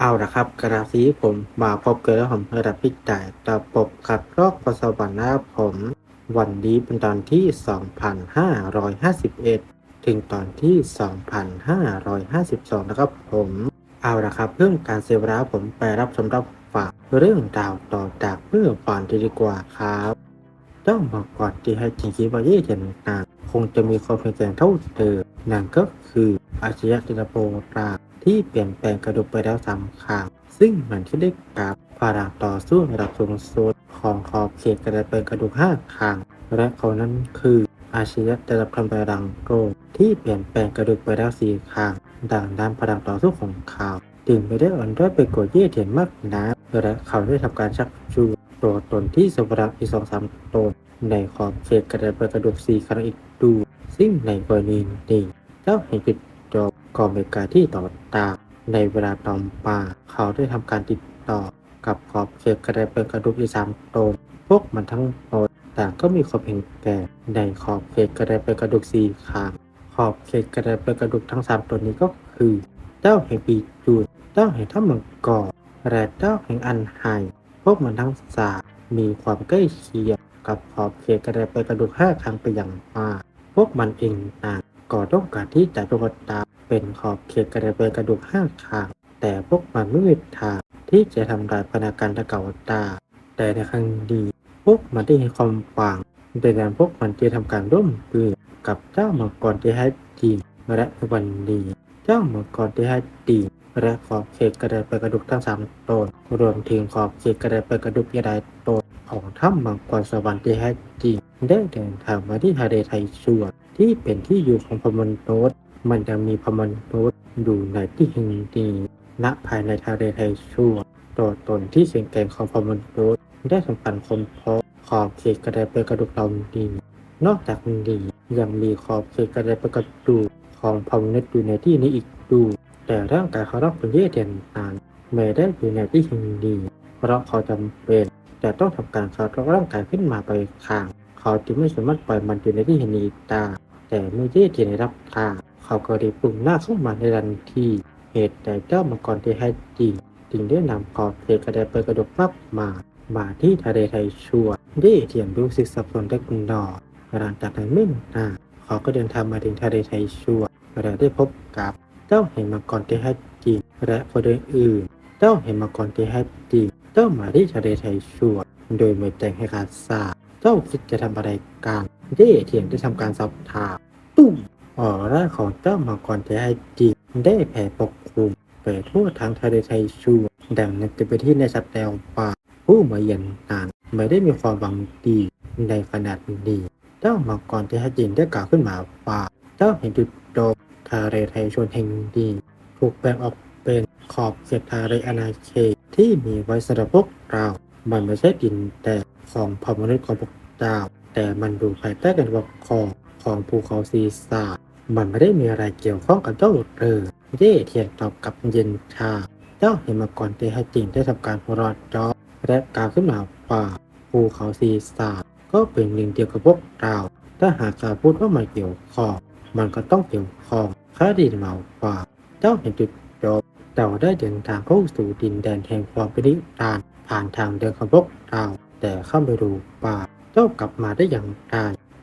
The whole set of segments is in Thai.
เอาละครับกระสีผมมาพบกันแล้วผมระดับพิจ่ายตะปบขัดรอกประสวรรค์นะครับผม วันนี้เป็นตอนที่ 2551 ถึงตอนที่ 2552 นะครับผม เอาละครับเรื่องการเซเวลาผมไปรับชมรับฝากเรื่องดาวต่อจากเมื่อก่อนดีกว่าครับเจ้ามาก่อนที่ให้จริงคิดว่าเย่เจนนางคงจะมีความเพียงแรงเท่าเดิมนั่นก็คืออาชญะตินโปรา ที่เปลี่ยนแปลงกระดูกไปแล้วสามครั้งซึ่งมันที่ได้กับพลังต่อสู้ระดับสูงสุดของขอบเขตกระดเป็นกระดูกห้าครั้งและเขานั้นคืออาชญะระดับพลังโกรที่เปลี่ยนแปลงกระดูกไปแล้วสี่ครั้งดังนั้นพลังต่อสู้ของเขาจึงไม่ได้อ่อนด้อยไปกว่าเย่เทียนมากนักและเขาได้ทำการชักจูงตัวตนที่สมรักอีกสองสามตนในขอบเขตกระดาษกระดูกสี่ครั้งอีกดู ซึ่งในกรณีนี้เจ้าแห่งจุดจบ กองเมกาที่ต่อตามในเวลาต่อมาเขาได้ทำการติดต่อกับขอบเขตกระดาษกระดูกอีกสามตนพวกมันทั้งหมดต่างก็มีความเห็นแก่ในขอบเขตกระดาษกระดูกสี่ครั้งขอบเขตกระดาษกระดูกทั้งสามตนนี้ก็คือเจ้าแห่งปีจูนเจ้าแห่งถ้ำมังกรและเจ้าแห่งอันไฮพวกมันทั้งสามมีความใกล้เคียงกับขอบเขตกระดาษกระดูกห้าครั้งไปอย่างมากพวกมันเองต่างก็ต้องการที่จะตัวตา เป็นขอบเขตกระดาษกระดูกห้าครั้งแต่พวกมันไม่มีทางที่จะทำลายพนักานตะเก่าตา แต่ในครั้งนี้พวกมันได้เห็นความหวังดังนั้นพวกมันจะทำการร่วมมือกับเจ้ามังกรที่แท้จริงและวันนี้เจ้ามังกรที่แท้จริงและขอบเขตกระดาษกระดูกทั้งสามตนรวมถึงขอบเขตกระดาษกระดูกยาไดตนของถ้ำมังกรสวรรค์ที่แท้จริงได้เดินทางมาที่ทะเลไทยชวนที่เป็นที่อยู่ของพมนโนต มันยังมีพมนโนตอยู่ในที่แห่งนี้ณภายในทะเลไทยชวตัวตนที่เสียงแก่งของพมนโนตได้ทำการค้นพบขอบเขตกระดาษกระดูกเหล่านี้นอกจากนี้ยังมีขอบเขตกระดาษกระดูกของพมนโนตอยู่ในที่นี้อีกดูแต่ร่างกายเขาต้องเป็นเย่เทียนนานไม่ได้อยู่ในที่แห่งนี้เพราะเขาจำเป็นแต่ต้องทำการคลอดร่างกายขึ้นมาไปข้าง เขาจึงไม่สามารถปล่อยมันอยู่ในที่เห็นอีกตาแต่เมื่อเย่ที่ได้รับทาง เขาก็ได้ปรุงหน้าเข้ามาในทันทีเหตุใดเจ้ามังกรที่ให้จริงจึงได้นำขอบเขตกระไดเปิดกระดกมับมามาที่ทะเลไทยชัวเย่เทียนรู้สึกสับสนเล็กน้อยหลังจากนั้นไม่นานเขาก็เดินทางมาถึงทะเลไทยชัวและได้พบกับเจ้าเห็นมังกรที่ให้จริงและคนอื่นเจ้าเห็นมังกรที่ให้จริงเจ้ามาที่ทะเลไทยชัวโดยไม่แจ้งให้การทราเจ้าคิดจะทำอะไรกันเย่เทียนได้ทำการสอบถามตุ้ม ออร่าของเจ้ามังกรที่ให้จริง ได้แผ่ปกคลุมไปทั่วทั้งทะเลไทยชัวดังนั้นจะไปนที่ในสัตว์แดวป่าผู้มาเยือนนานไม่ได้มีความหวังดีในขนาดนี้เจ้ามังกรที่ให้จริงได้กล่าวขึ้นมาว่าเจ้าเห็นจุดโดมทะเลไทยชนแห่งดีถูกแบ่งออกเป็นขอบเขตทะเลอาณาเขตที่มีไว้สำหรับพวกเรา มันไม่ใช่ดินแต่ของพมนุษย์ของพวกเจ้าแต่มันดูภายใต้การปกครองของภูเขาซีซา มันไม่ได้มีอะไรเกี่ยวข้องกับเจ้าเลยเย่เทียนตอบกับเย็นชา เจ้าเห็นมาก่อนที่ให้จริงได้ทำการหัวเรอดจอและกล่าวขึ้นมาว่าภูเขาซีซาก็เป็นหนึ่งเดียวกับพวกเราถ้าหากจะพูดว่ามันเกี่ยวข้องมันก็ต้องเกี่ยวข้องข้าดีมาว่าเจ้าเห็นจุดจบแต่ว่าได้เดินทางเข้าสู่ดินแดนแห่งความเป็นนิรันผ่านทางเดินของพวกเราแต่เข้าไปดูป่าเจ้ากลับมาได้อย่างไร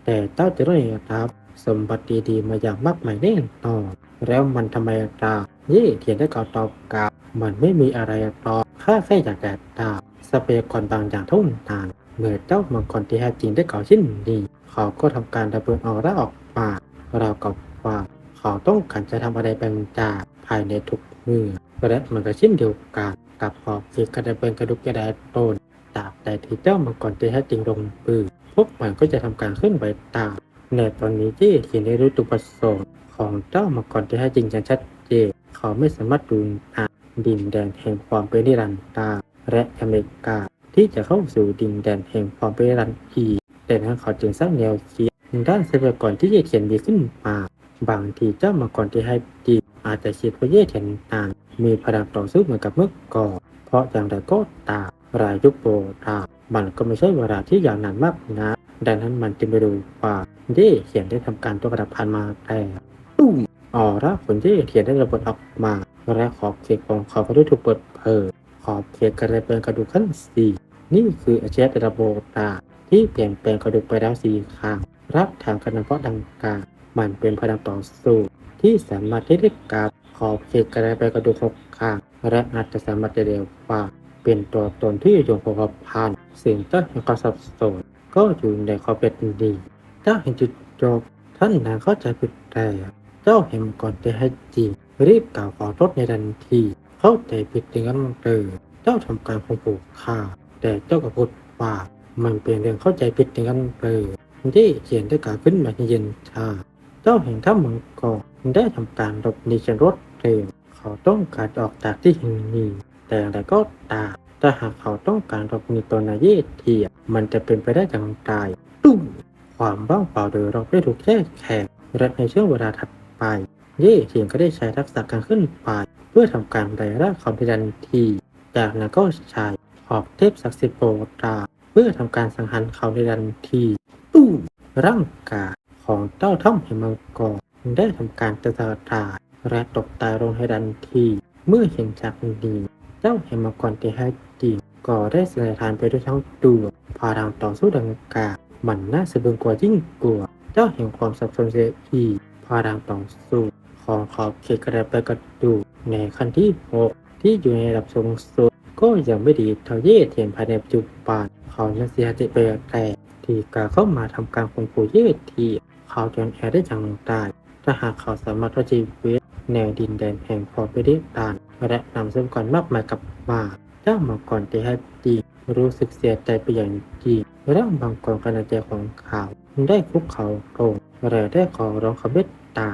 แต่เจ้าจะได้รับ สมบัติดีๆมาอย่างมากมายแน่นอนแล้วมันทำไมตาเย่เทียนได้กล่าวตอบกลับมันไม่มีอะไรตอบข้าแค่อยากแดดตาสเปรย์ก่อนบางอย่างเท่านั้นเมื่อเจ้ามังกรที่แท้จริงได้กล่าวเช่นนี้เขาก็ทำการระเบิดออกร่าออกมาเรากับว่าเขาต้องการจะทำอะไรบางอย่างภายในทุกมือและมันก็เช่นเดียวกันกับขอบเขตกระเป็นกระดุกกระดาษต้นตราบใดที่เจ้ามังกรที่แท้จริงลงปืนพวกมันก็จะทำการเคลื่อนไหวตาม ในตอนนี้ที่เขียนได้รู้จุดประสงค์ของเจ้ามังกรที่แท้จริงอย่างชัดเจนเขาไม่สามารถดูอาดินแดนแห่งความเป็นนิรันดร์และอเมริกา ที่จะเข้าสู่ดินแดนแห่งความเป็นนิรันดร์อีกแต่นั้นเขาจึงสร้างแนวคิดด้านทรัพยากรที่จะเขียนดีขึ้นมาบางทีเจ้ามังกรที่ให้ดีอาจจะคิดว่าเย่เทียนนานมีพลังต่อสู้เหมือนกับเมื่อก่อนเพราะอย่างไรก็ตามรายยุคโบราณมันก็ไม่ใช่เวลาที่ยาวนานมากนะ ดังนั้นมันจึงไปดูว่าเย่เขียนได้ทำการตัวกระดับพันมาแต่ตุ้มออร่าผลเย่เขียนได้ระเบิดออกมา และขอบเขตของเขาก็ได้ถูกเปิดเผยขอบเขตกระเป็นกระดูกขั้นสี่นี่คืออาชีพระโบตา ที่เปลี่ยนแปลงกระดูกไปแล้วสี่ข้างรับทางกันเพาะดังกล่าวมันเป็นพลังต่อสู้ที่สามารถที่ได้กับขอบเขตกระเป็นกระดูกหกข้างและอาจจะสามารถจะเรียกว่าเป็นตัวตนที่อยู่กับพันสิ่งที่เห็นควาสับสน ก็อยู่ในความเป็นดี เจ้าเห็นจุดจบ ท่านนางเข้าใจผิดแต่เจ้าเห็นก่อนจะให้จริงรีบกล่าวขอโทษในทันที เข้าใจผิดอย่างนั้นเลยเจ้าทำการข่มขู่ข้าแต่เจ้าก็พูดว่ามันเป็นเรื่องเข้าใจผิดอย่างนั้นเลยที่เขียนได้กล่าวขึ้นมาเย็นชาเจ้าเห็นถ้าเมังกรได้ทำการหลบหนีจากรถเร็วเขาต้องการออกจากที่แห่งนี้แต่อะไรก็ตาม ถ้าหากเขาต้องการหลบหนีตัวนายเยเทียมันจะเป็นไปได้อย่างไรตุ้มความว่างเปล่าโดยรอบได้ถูกแยกแขกและในช่วงเวลาถัดไป เย่เทียงก็ได้ใช้ทักษะการขึ้นไปเพื่อทำการไดร่างของพิรันทีจากนั้นก็ใช้หอกเทพศักดิ์สิทธิ์โปรตาเพื่อทำการสังหารเขาในทันทีตู้มร่างกายของเจ้าท่อมเหมังกรได้ทำการจะสลายและตกตายลงให้ทันที เมื่อเห็นจากนี้เจ้าเหมังกรที่ให้ จริงก็ได้เสยทานไปด้วยทั้งตัวพาทางต่อสู้ดังกล่าวมันน่าสะบึงกว่ายิ่งกลัว เจ้าเห็นความสับสนเสียอีกพาดังต่อสู้ของขอบเขตกระไปกระดูกในขั้นที่หกที่อยู่ในระดับสูงสุดก็ยังไม่ดีเท่าเย่เทียนภายในปัจจุบันเขายังเสียใจไปแต่ที่กาเข้ามาทำการข่มขู่เย่ทีเขาจนแอได้อย่างตายถ้าหากเขาสามารถรอดชีวิตแนวดินแดนแห่งความไปได้ตานและนำทรัพยากรมากมายกลับมา เจ้ามังกรที่ให้ดีรู้สึกเสียใจไปอย่างยิ่งร่างบางกรขณะใจของเขาได้คุกเขาลงและได้ขอร้องขอเมตตา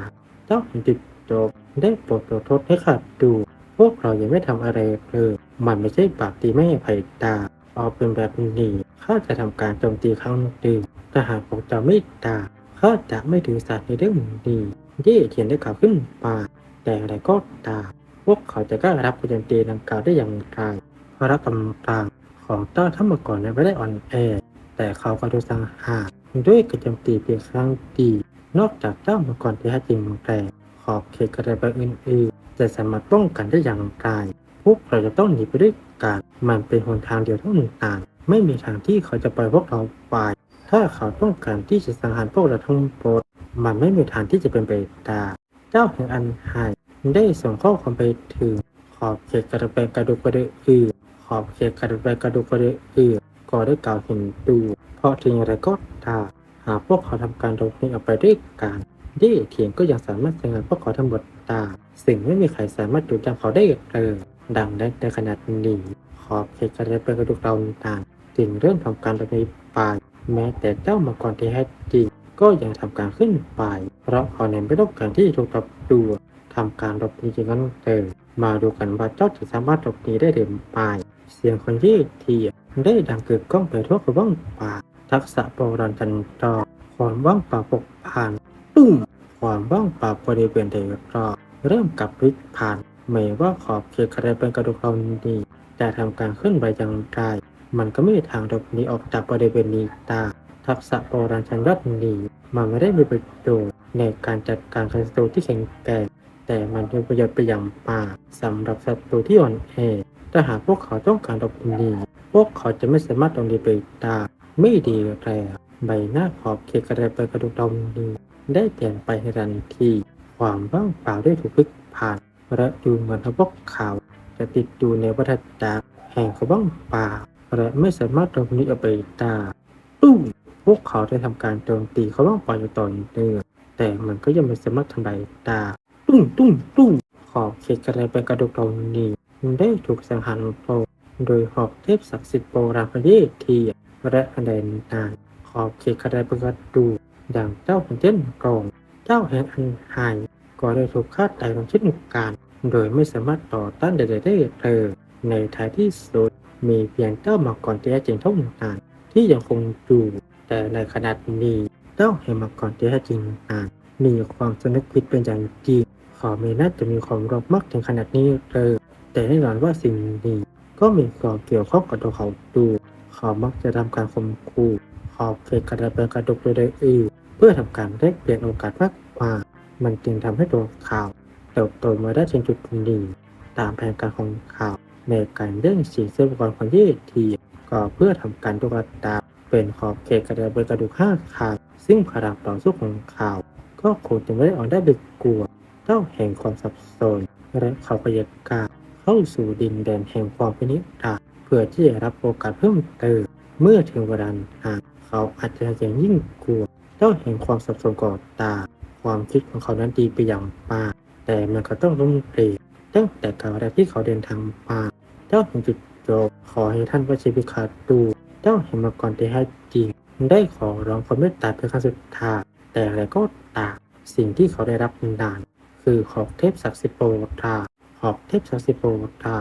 เจ้าเห็นติดจบได้โปรดโทษให้ข้าดู พวกเรายังไม่ทำอะไรเลยมันไม่ใช่บาปที่ไม่ให้ภัยตาเอาเป็นแบบนี้ข้าจะทำการโจมตีครั้งหนึ่งถ้าหากพวกเจ้าไม่ตาข้าจะไม่ถือสาในเรื่องนี้เย่เขียนได้ข่าวขึ้นมาแต่อะไรก็ตามพวกเขาจะกล้ารับการโจมตีดังกล่าวได้อย่างไร เพราะรับกำลังของเจ้าทั้งหมดก่อนนั้นไม่ได้อ่อนแอ แต่เขาก็ดูสังหารด้วยกระจมตีเพียงครั้งเดียวนอกจากเจ้ามังกรที่แท้จริงแต่ขอบเขตกระไรอื่นๆจะสามารถป้องกันได้อย่างไรพวกเราจะต้องหนีไปด้วยกันมันเป็นหนทางเดียวเท่านั้นไม่มีทางที่เขาจะปล่อยพวกเราไป ถ้าเขาต้องการที่จะสังหารพวกเราทั้งหมดมันไม่มีทางที่จะเป็นไปได้เจ้าแห่งอันหายได้ส่งข้อความไปถึงขอบเขตกระไรกระดูกกระดือื่น อบเขตกระดูกกระดูกกระดือื่นก็ได้กล่าวเห็นดู เพราะถึงอย่างไรก็ตามหากพวกเขาทำการหลบหนีออกไปด้วยกันเย่เทียนก็ยังสามารถสังารพวกเขาทั้งหมดได้สิ่งไม่มีใครสามารถดูจำเขาได้เลยดังนั้นในขนาดนี้ขอบเขตกระไรกระดูกเรานานจึงเริ่มทำการหลบหนีไปแม้แต่เจ้ามังกรที่แท้จริงก็ยังทำการขึ้นไป เพราะเขาเน้นไม่ต้องการที่ถูกจับตัวทำการหลบหนีจริงนั้นเลยมาดูกันว่าเจ้าจะสามารถหลบหนีได้หรือไม่ เสียงคนที่เทียได้ดังเกิดก้องไปทั่วกระว่างป่า ทักษะโบราณจันทร์ความว่างเปล่าปกผ่านตุ้มความว่างเปล่าบริเวณเดรอบเริ่มกับพลิกผ่านไม่ว่าขอบเขตอะไรเป็นกระดูกเรานี้จะทำการขึ้นไปอย่างไรมันก็ไม่มีทางหลบหนีออกจากบริเวณนี้ตาทักษะโบราณชันยอดนี้มันไม่ได้มีประโยชน์ในการจัดการศัตรูที่แข็งแกร่งแต่มันเป็นประโยชน์ไปอย่างมากสำหรับศัตรูที่อ่อนแอ ถ้าหากพวกเขาต้องการหลบหนีพวกเขาจะไม่สามารถหลบหนีไปได้ไม่ดีแล้วใบหน้าขอบเขตกระไดไปกระดูกดำนี้ได้เปลี่ยนไปในทันที ความว่างเปล่าได้ถูกพลิกผ่านและดูเหมือนพวกเขาจะติดอยู่ในวัฏจักรแห่งความว่างเปล่าและไม่สามารถหลบหนีออกไปได้ตุ้มพวกเขาได้ทำการโจมตีเขาว่างเปล่าอยู่ต่อเนื่องแต่มันก็ยังไม่สามารถทำลายได้ตุ้มตุ้มตุ้มขอบเขตกระไดไปกระดูกดำนี้ ได้ถูกสังหารลงโดยหอกเทพศักดิ์สิทธิ์โบราณประเทศเทียและคะแนนนานขอบเขตคะแนนประกาศดูดังเจ้าของเจ้นกองเจ้าแห่งอันหาย ก็ได้ถูกฆ่าตายลงเช่นกัน โดยไม่สามารถต่อต้านใดๆได้เลยในท้ายที่สุดมีเพียงเจ้ามังกรที่แท้จริงเท่านั้นที่ยังคงอยู่ แต่ในขณะนี้เจ้าแห่งมังกรที่แท้จริงนั้นมีความสนึกผิดเป็นอย่างยิ่งขาไม่น่าจะมีความรอบมากถึงขนาดนี้เลย แต่แน่นอนว่าสิ่งนี้ก็มีความเกี่ยวข้องกับตัวเขาดูเขามักจะทำการข่มขู่ขอบเขตกระดาษเป็นกระดกโดยอื่นเพื่อทำการแลกเปลี่ยนโอกาสมากกว่ามันจึงทำให้ตัวข่าวเติบโตมาได้ถึงจุดนี้ตามแผนการของเขาวในการเร่งฉีดทรัพยากรของยี่ทีก็เพื่อทำการตุกตาเป็นขอบเขตกระดาษกระดูกห้าขาดซึ่งพลังต่อสู้ของเขาว ก็คงจะไม่ได้ออกได้ดึกกลัวเจ้าแห่งความสับสนและเขาก็ยากา เข้าสู่ดินแดนแห่งความพินิจาเพื่อที่จะรับโอกาสเพิ่มเติมเมื่อถึงเวลาหากเขาอาจจะยังยิ่งกลัวเจ้าเห็นความสับสนก่อตา ความคิดของเขานั้นดีไปอย่างมากแต่มันก็ต้องล้มเหลวตั้งแต่ครั้งแรกที่เขาเดินทางมาเจ้าเห็นจุดจบขอให้ท่านวชิพิคาดูเจ้าเห็นมาก่อนที่ให้จริงได้ขอร้องความเมตตาเป็นครั้งสุดท้ายแต่อะไรก็ตามสิ่งที่เขาได้รับนาน คือขอบเทพศักดิ์สิทธิ์โปรดา ขอบเทพศักดิ์สิโปรดา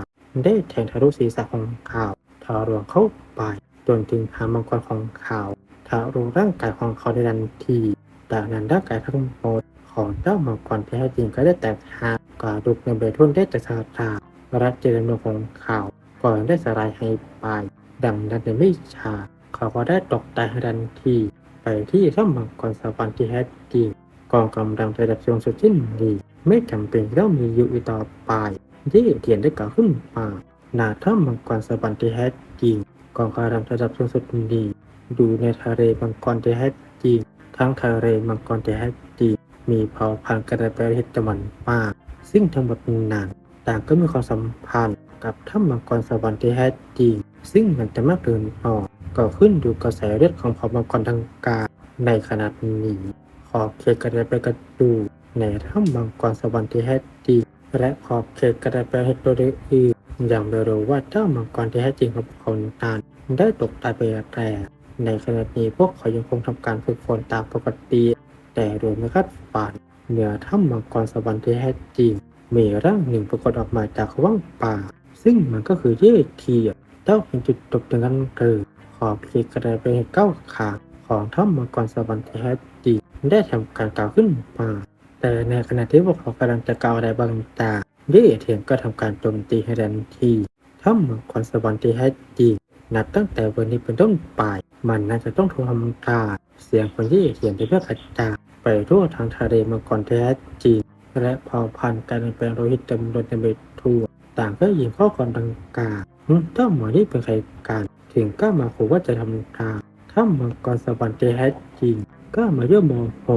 ได้แทงทะลุศีรษะของเขาวทะลวงเข้าไปจนถึงหางมังกรของเขาวทะลุร่างกายของเขาในทันทีจากนั้นร่างกายทั้งหมดของเจ้ามังกรที่แท้จริงก็ได้แตกหักกระดูกในเบทุนได้จะสลารัดเจริญของเขาวก่อนได้สลายให้ไป ดังนั้นในไม่ช้าเขาก็ได้ตกตายทันทีไปที่ถ้ำมังกรสวรรค์ที่แท้จริงกองกำลังระดับสูงสุดที่ดี ไม่จำเป็นต้องมีอยู่อีกต่อไปที่เทียนได้กล่าวขึ้นมานาถ้ำมังกรสวรรค์ที่แท้จริงกองกำลังระดับสูงสุดดีดูในทะเลมังกรที่แท้จริงทั้งทะเลมังกรที่แท้จริงมีเผ่าพันธุ์กระเประเทศจำนวนมาก ซึ่งทั้งหมดนั้นต่างก็มีความสัมพันธ์กับถ้ำมังกรสวรรค์ที่แท้จริง ซึ่งมันจะมากเกินพอก็ขึ้นอยู่กับสเลือดของเผ่ามังกรทางกาในขนาดนี้ขอบเขตกระไดไปกระดู ในถ้ำมังกรสวรรค์ที่แท้จริงและขอบเขตกระไดไปให้ตัวอื่นอย่างไม่รู้ว่าเจ้ามังกรที่แท้จริงของเขานั้นได้ตกตายไปแต่ในขณะนี้พวกเขายังคงทำการฝึกฝนตามปกติ แต่โดยไม่คาดฝันเหนือถ้ำมังกรสวรรค์ที่แท้จริงมีร่างหนึ่งปรากฏออกมาจากว่างป่า ซึ่งมันก็คือเย่เทีเจ้าเป็นจุดจบตรงนั้นเลยขอบเขตกระไดไปให้เก้าขาของถ้ำมังกรสวรรค์ที่แท้จริงได้ทำการกล่าวขึ้นมา แต่ในขณะที่พวกเขากำลังจะกล่าวอะไรบางอย่างเย่เทียนก็ทำการโจมตีให้ทันทีถ้ำมังกรสวรรค์ที่แท้จริงนับตั้งแต่วันนี้เป็นต้นไป มันน่าจะต้องถูกทำลาเสียงคนที่เขียนไปเพื่อกระจายไปทั่วทางทะเลมังกรแท้จริงและเผ่าพันธุ์การแปลงโลหิตเต็มล้นในเบทั่วต่างก็ยิงข้อความดังกล่าวหึเจ้าหมอนี่เป็นใครกันถึงกล้ามาขู่ว่าจะทำทาถ้ำมังกรสวรรค์แท้จริงกล้ามาเย่อโมโห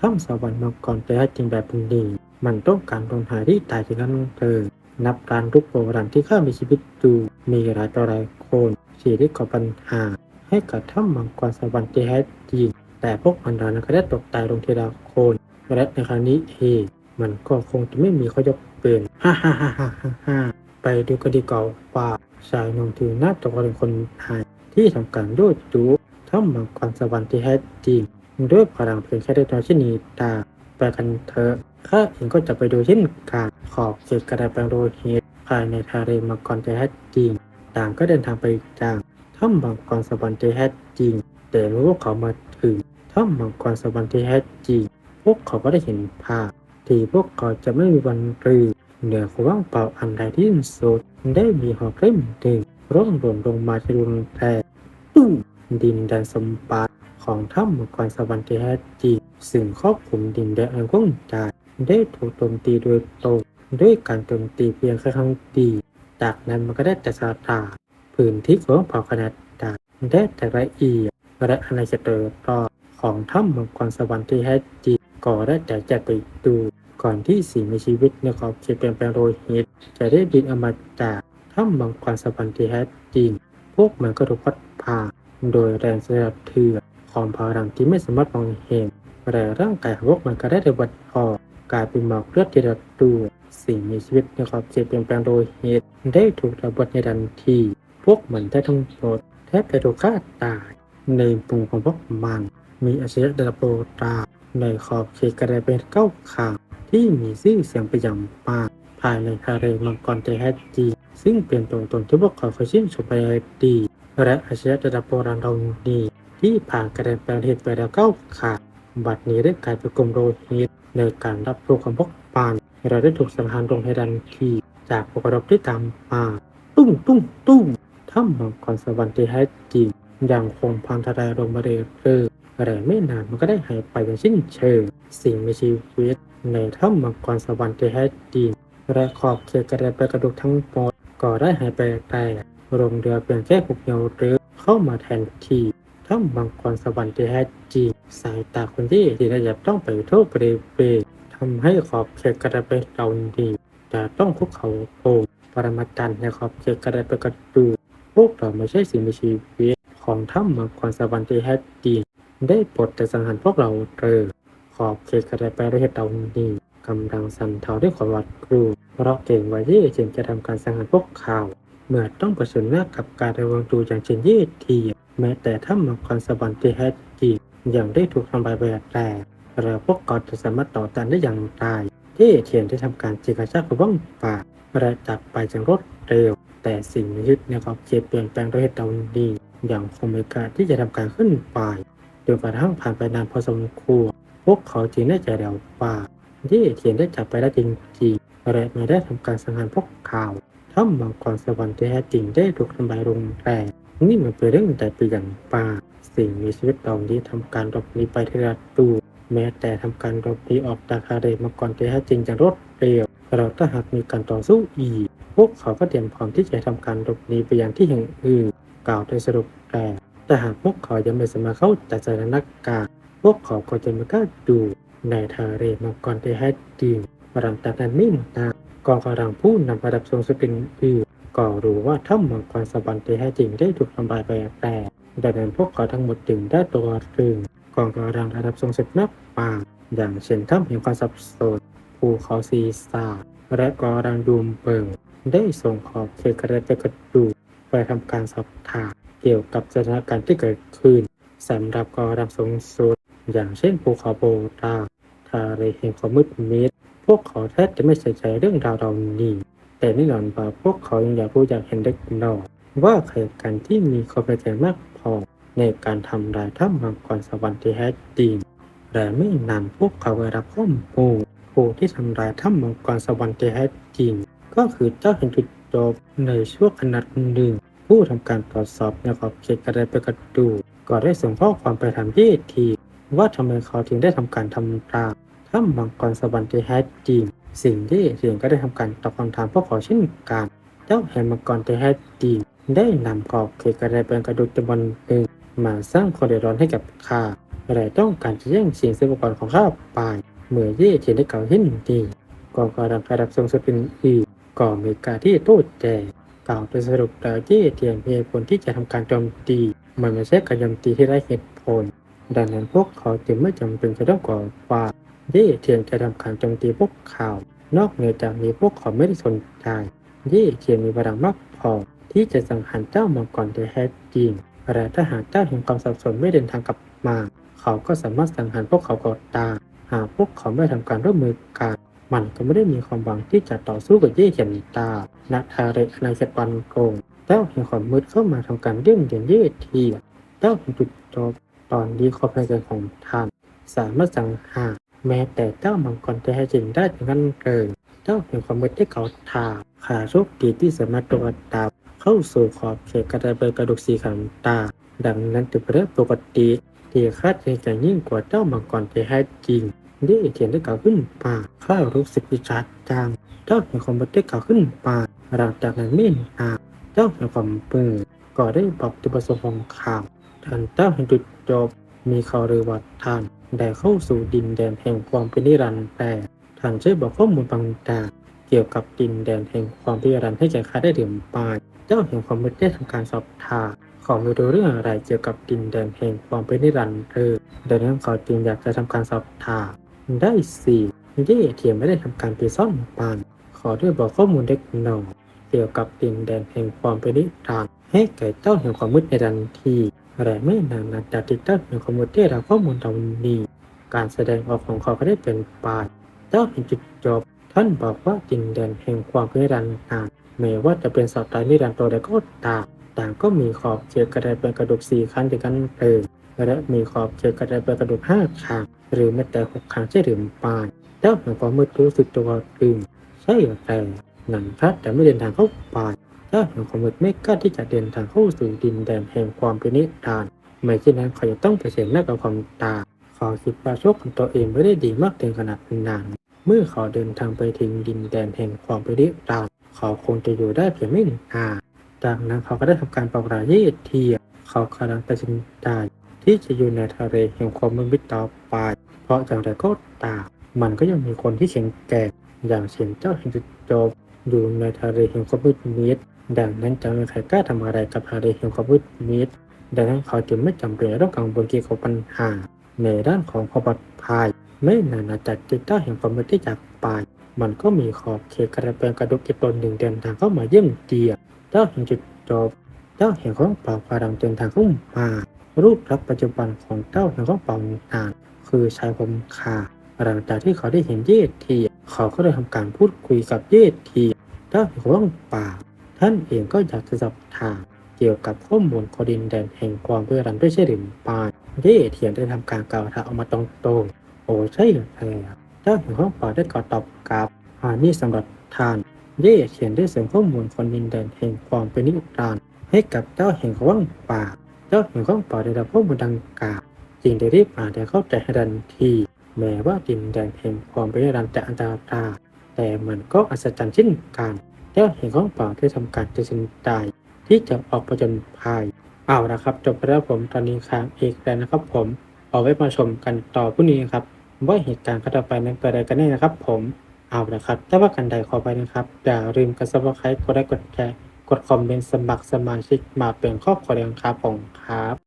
ถ้ำสวรรค์มังกรแท้จริงแบบนี้มันต้องการโดนหาที่ตายจากนั้นเลยนับการลุกโบราณที่ข้ามีชีวิตอยู่มีหลายต่อหลายคนที่ได้ก่อปัญหา ให้กับถ้ำมังกรสวรรค์ที่แท้จริง แต่พวกมันเหล่านั้นก็ได้ตกตายลงทีละคนและในครั้งนี้เองมันก็คงจะไม่มีข้อยกเป็นฮ่าฮ่าฮ่าฮ่าฮ่าฮ่าไปดูกันดีกว่าว่าชายหนุ่มถือหน้าตกเป็นคนไทยที่ทำการโดดจูถ้ำมังกรสวรรค์ที่แท้จริง ด้วยพลังเพียงแค่ได้น้อยชนิดตาไปกันเถอะข้าเองก็จะไปดูเช่นกันขอบเขตกระดาษแปลงโลหิตภายในทะเลมังกรที่แท้จริงต่างก็เดินทางไปจากถ้ำมังกรสวรรค์ที่แท้จริง แต่เมื่อพวกเขามาถึงถ้ำมังกรสวรรค์ที่แท้จริง พวกเขาก็ได้เห็นภาพที่พวกเขาจะไม่มีวันลืมเหนือความว่างเปล่าอันใดที่สุดได้มีหอกเล่มหนึ่งร่วงหล่นลงมาที่รุนแรงตุ้มดินแดนสมบัติ ของถ้ำมังกรสวรรค์ที่แท้จริงซึ่งครอบคลุมดินแดนอันกว้างใหญ่ได้ถูกโจมตีโดยตรงด้วยการโจมตีเพียงแค่ครั้งเดียวจากนั้นมันก็ได้แต่สาตาพื้นที่ของเผ่าขนาดใหญ่ได้แต่ละเอียดและอาณาจักรรอบของถ้ำมังกรสวรรค์ที่แท้จริงก็ได้แต่จะไปดูก่อนที่สิ่งมีชีวิตในขอบเขตเปลี่ยนแปลงโดยเหตุจะได้บินออกมาจากถ้ำมังกรสวรรค์ที่แท้จริง พวกมันก็ถูกพัดพาโดยแรงสะเทือน ของพลังที่ไม่สามารถมองเห็นแต่ร่างกายของพวกมันก็ได้ระเบิดออกกลายเป็นหมอกเลือดที่ระดูสิ่งมีชีวิตในขอบเขตเปลี่ยนแปลงโดยเหตุได้ถูกระเบิดในทันที พวกมันได้ทั้งหมดแทบจะถูกฆ่าตาย ในปุ่มของพวกมัน มีอาชญากรรมโปรตราในขอบเขตกระไดเป็นเก้าขาที่มีชื่อเสียงไปอย่างมากภายในทะเลมังกรแท้จริงซึ่งเป็นตัวตนที่พวกเขาเคยชื่นชมไปดี และอาชญากรรมโบราณเรานี้ ที่ผ่านการะไดแปลงเหตุไปแล้วเก้าขางบัดนี้ได้กลายเป็นกลุ่มโรฮิตในการรับรู้ของพกปานเราได้ถูกสังหารลงในดันทีจากพวกรบที่ตามมาตุ้งตุ้งตุ้งถ้ำมังกรสวรรค์ที่แท้จริงยังคงพังทลายลงมาเรื่อยๆแต่ไม่นานมันก็ได้หายไปอย่างสิ้นเชิงสิ่งมีชีวิตในถ้ำมังกรสวรรค์ที่แท้จริงและขอบเขตกระดาษกระดูกทั้งหมดก็ได้หายไปแต่ลงเรือเพียงแค่หกเหนียวหรือเข้ามาแทนที่ ถ้ำมังกรสวรรค์ที่แท้จริงสายตาคนที่ที่ได้จะต้องไปโทษบริเวณทำให้ขอบเขตกระดาษเราดีจะต้องคุกเขาโป่งปรมาจารย์ในขอบเขตกระดาษกระดูพวกเราไม่ใช่สิ่งมีชีวิตของถ้ำมังกรสวรรค์ที่แท้จริงได้ปรดแต่สังหารพวกเราเถอขอบเขตกระดาษประเทศเราดีกำลังสั่นเทาด้วยความหวาดกลัวเพราะเก่งไว้ที่จึงจะทำการสังหารพวกเขาเมื่อต้องเผชิญหน้ากับการระวังตัวอย่างเช่นยืดที แม้แต่ถ้ำมังกรสวรรค์ที่แท้จริงยังได้ถูกทำลายไปแต่เราพวกเขาจะสามารถต่อต้านได้อย่างไรที่เทียนได้ทำการจิกระชากว่องป่าและจับไปอย่างรวดเร็ว แต่สิ่งมีชีวิตในขอบเขตเปลี่ยนแปลงโดยเหตุดาวดีอย่างคงมีการที่จะทำการขึ้นไปจนกระทั่งผ่านไปนานพอสมควรพวกเขาจึงได้ใจเดาว่าที่เทียนได้จับไปได้จริงๆและไม่ได้ทำการสังหารพวกเขาถ้ำมังกรสวรรค์ที่แท้จริงได้ถูกทำลายลงแต่ นี่มันเป็นเรื่องแต่ปีอย่างป่า สิ่งมีชีวิตเหล่านี้ทำการหลบหนีไปทีละตัวแม้แต่ทำการหลบหนีออกจากทะเลมาก่อนที่แท้จริงอย่างรวดเร็วเราถ้าหากมีการต่อสู้อีก พวกเขาก็เตรียมพร้อมที่จะทำการหลบหนีไปยังที่แห่งอื่นกล่าวโดยสรุปแต่แต่หากพวกเขายังไม่สามารถเข้าใจสถานการณ์พวกเขาก็จะไม่กล้าดูในทะเลมาก่อนที่แท้จริงหลังจากนั้นไม่นานกองกำลังผู้นำระดับสูงสุดอื่น ก็รู้ว่าถ้ำมังกรสวรรค์ที่แท้จริงได้ถูกทำลายไปแต่ดังนั้นพวกเขาทั้งหมดจึงได้ตัวรึงกองกำลังระดับสูงสุดนับปางอย่างเช่นถ้ำแห่งความสับสนภูเขาซีซาและกองกำลังดูมเบิงได้ส่งขอบเขตกระดาษกระดูกไปทำการสอบถามเกี่ยวกับสถานการณ์ที่เกิดขึ้นสำหรับกองกำลังสูงสุดอย่างเช่นภูเขาโบราทะเลแห่งความมืดมิดพวกเขาแทบจะไม่ใส่ใจเรื่องราวเหล่านี้ แต่แน่นอนว่าพวกเขายังอยากรู้อยากเห็นเล็กน้อยว่าใครกันที่มีความเป็นใจมากพอในการทำลายถ้ำมังกรสวรรค์ที่แท้จริงและไม่นานพวกเขาได้รับข้อมูลผู้ที่ทำลายถ้ำมังกรสวรรค์ที่แท้จริง ก็คือเจ้าเห็นจุดจบในช่วงขนาดหนึ่งผู้ทำการตรวจสอบในขอบเขตกระไดไปกระดูกก็ได้ส่งข้อความไปถามเยที ว่าทำไมเขาถึงได้ทำการทำตามถ้ำมังกรสวรรค์ที่แท้จริง สิ่งที่เสียงก็ได้ทำการตอบคำถามพวกเขาเช่นกันเจ้าแห่งมังกรแท้จริงได้นำขอบเขตกระไดเป็นกระดูกจำนวนหนึ่งมาสร้างความเดือดร้อนให้กับข้าและต้องการจะแย่งชิงทรัพยากรของข้าไปเมื่อเย่เทียนได้กล่าวเห็นดีกองกำลังระดับสูงสุดเป็นอีกก็มีการที่โต้แย้งกล่าวโดยสรุปแล้วเย่เทียนมีเหตุผลที่จะทำการโจมตีมันไม่ใช่การโจมตีที่ไร้เหตุผล ดังนั้นพวกเขาจึงไม่จำเป็นจะต้องก่อว่าเยี่เทียนจะทำการโจมตีพวกเขานอกเหนือจากนี้พวกเขาไม่ได้สนใจเย่เทียนมีพลังมากพอที่จะสังหารเจ้ามังกรที่แท้จริงและถ้าหากเจ้าแห่งความสับสนไม่เดินทางกลับมา เขาก็สามารถสังหารพวกเขาก็ได้ หากพวกเขาไม่ทำการร่วมมือกัน มันก็ไม่ได้มีความหวังที่จะต่อสู้กับเย่เทียนตาณทาเรในเขตปันโกงเจ้าแห่งความมืดเข้ามาทำการเลี่ยงเดียนเย่เทียนเจ้าแห่งจุดจบตอนนี้ความพยายามของท่านสามารถสังหาร แม้แต่เจ้ามังกรแท้จริงได้ถึงนั้นเลยเจ้าแห่งความมืดที่เขาทาขาโชคดีที่สามารถตรวจดาเข้าสู่ขอบเขตกระดาษเบกระดูกสีขันตา ดังนั้นถือเป็นเรื่องปกติที่คาดจะยิ่งกว่าเจ้ามังกรที่แท้จริงได้เทียนได้กล่าวขึ้นมาข้ารู้สึกวิจารจังเจ้าแห่งความมืดได้กล่าวขึ้นมาหลังจากนั้นไม่นานเจ้าแห่งความปืนก็ได้บอกจุดประสงค์ของข่าวท่านเจ้าแห่งจุดจบมีข่าวลือว่าท่าน ได้เข้าสู่ดินแดนแห่งความเป็นนิรันดร์แต่ท่านช่วยบอกข้อมูลบางอย่างเกี่ยวกับดินแดนแห่งความเป็นนิรันดร์ให้แก่ข้าได้เดือมปานเจ้าแห่งความมืดได้ทำการสอบถามขอไม่รู้เรื่องอะไรเกี่ยวกับดินแดนแห่งความเป็นนิรันดร์เธอดังนั้นเขาจึงอยากจะทำการสอบถามได้สี่เย่เทียมไม่ได้ทำการไปซ่อนปานขอด้วยบอกข้อมูลเล็กน้อยเกี่ยวกับดินแดนแห่งความเป็นนิรันดร์ให้แก่เจ้าแห่งความมืดในทันที และไม่นานหลังจากที่เจ้าแห่งความมืดได้รับข้อมูลเหล่านี้ การแสดงออกของเขาก็ได้เป็นไปเจ้าแห่งจุดจบ ท่านบอกว่าดินแดนแห่งความเป็นนิรันดร์แม้ว่าจะเป็นสัตว์ตายนิรันดร์ตัวใดก็ตามต่างก็มีขอบเขตกระไดเป็นกระดูกสี่ครั้งด้วยกันเลยและมีขอบเขตกระไดเป็นกระดูกห้าครั้งหรือแม้แต่หกครั้งใช่หรือไม่เจ้าแห่งความมืดรู้สึกตัวตึงใช่แต่หนังพลัดแต่ไม่เดินทางเข้าป่า เจ้าแห่งคมมืดไม่กล้าที่จะเดินทางเข้าสู่ดินแดนแห่งความเป็นนิรันไม่เช่นนั้นเขาจะต้องเผชิญหน้ากับความตายเขาคิดว่าโชคของตัวเองไม่ได้ดีมากถึงขนาดนั้นเมื่อเขาเดินทางไปถึงดินแดนแห่งความเป็นนิรันเขาคงจะอยู่ได้เพียงไม่นานจากนั้นเขาก็ได้ทำการประกาเยดเทียเขากำลังตัดสินใจที่จะอยู่ในทะเลแห่งความมืดมิดต่อไป เพราะอย่างไรก็ตามมันก็ยังมีคนที่แข็งแกร่งอย่างเช่นเจ้าห่งจุดจบอยู่ในทะเลแห่งความมืดมิด ดังนั้นจะไม่ใครกล้าทำอะไรกับทะเลแห่งคามมืดมิดดังนั้นเขาจึงไม่จำเป็นต้องกังวลเกี่ยวกับปัญหา ในด้านของความปลอดภัยไม่นานจากจิตเจ้าแห่งความมืดที่จากไปมันก็มีขอบเขตกระเปงกระดุกอีกตนหนึ่งเดินทางเข้ามาเยี่ยมเยียเจ้าแห่งจุดจบเจ้าแห่งของเป่าพารังเดินทางเข้ามา รูปลักษณ์ปัจจุบันของเจ้าแห่งของเป่านานคือชายผมขาหลังจากที่เขาได้เห็นเยดเทีเขาก็ได้ทำการพูดคุยกับเยดเทีเจ้าแห่งของป่า ท่านเองก็อยากจะสอบถามเกี่ยวกับข้อมูลขอดินแดนแห่งความเพื่อรันด้วยใช่หรือไม่เยดเทียนได้ทำการกล่าวท้าออกมาตรงๆ โอ้ใช่แล้วเจ้าห่งของป่าได้กล่าวตอบกลับอานี่สำหรับท่าน เย่เขียนได้เสริมข้อมูลคนดินแดนแห่งความเป็นนิรันดร์ให้กับเจ้าแห่งว่างป่า เจ้าแห่งว่างป่าได้รับข้อมูลดังกล่าวจึงได้รีบอ่านและเข้าใจทันทีแม้ว่าดินแดนแห่งความเป็นนิรันดร์จะอันตรายแต่มันก็อัศจรรย์เช่นกัน เจ้าแห่งว่างป่าได้ทำการตัดสินใจที่จะออกประจนภัยเอาละครับ จบไปแล้วผมตอนนี้ค้างเอกแล้วนะครับ ผมเอาไว้มาชมกันต่อพรุ่งนี้ครับว่าเหตุการณ์ข้ต่อไปนั้นเกิดอะไรกันแน่นะครับ ผมเอาละครับถ้าว่ากันใดขอไปนะครับอย่าลืมกด subscribe กดไลค์กดแชร์กดคอมเมนต์สมัครสมาชิกมาเป็นครอบครัวเดียวกันครับผมครับ